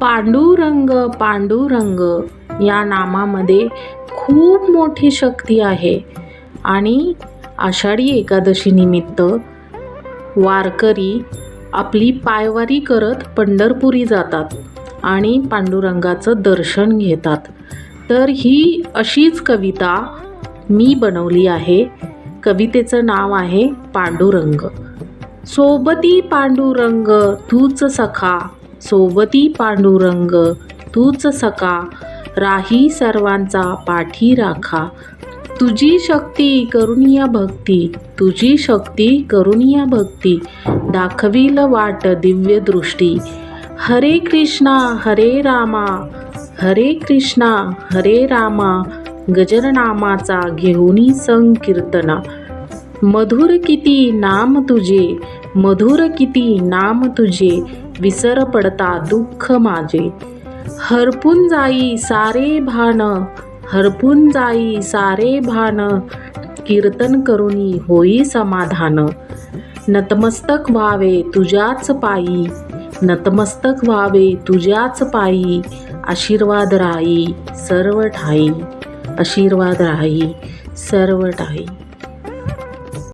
पांडुरंग पांडुरंग या नामामध्ये खूप मोठी शक्ती आहे. आणि आषाढी एकादशीनिमित्त वारकरी आपली पायवारी करत पंढरपुरी जातात आणि पांडुरंगाचं दर्शन घेतात. तर ही अशीच कविता मी बनवली आहे. कवितेचं नाव आहे पांडुरंग. सोबती पांडुरंग तूच सखा सोबती पांडुरंग तूच सका राही सर्वांचा पाठी राखा. तुझी शक्ती करुणिया भक्ती तुझी शक्ती करुणिया भक्ती. दाखवील वाट दिव्य दृष्टी. हरे कृष्णा हरे रामा हरे कृष्णा हरे रामा गजरनामाचा घेऊनी संकीर्तना. मधुर किती नाम तुझे मधुर किती नाम तुझे विसर पडता दुःख माझे. हरपून जाई सारे भान हरपून जाई सारे भान कीर्तन करुनी होई समाधान. नतमस्तक व्हावे तुझ्याच पायी नतमस्तक व्हावे तुझ्याच पायी आशीर्वाद राई सर्व ठाई. आशीर्वाद राई सर्व ठाई.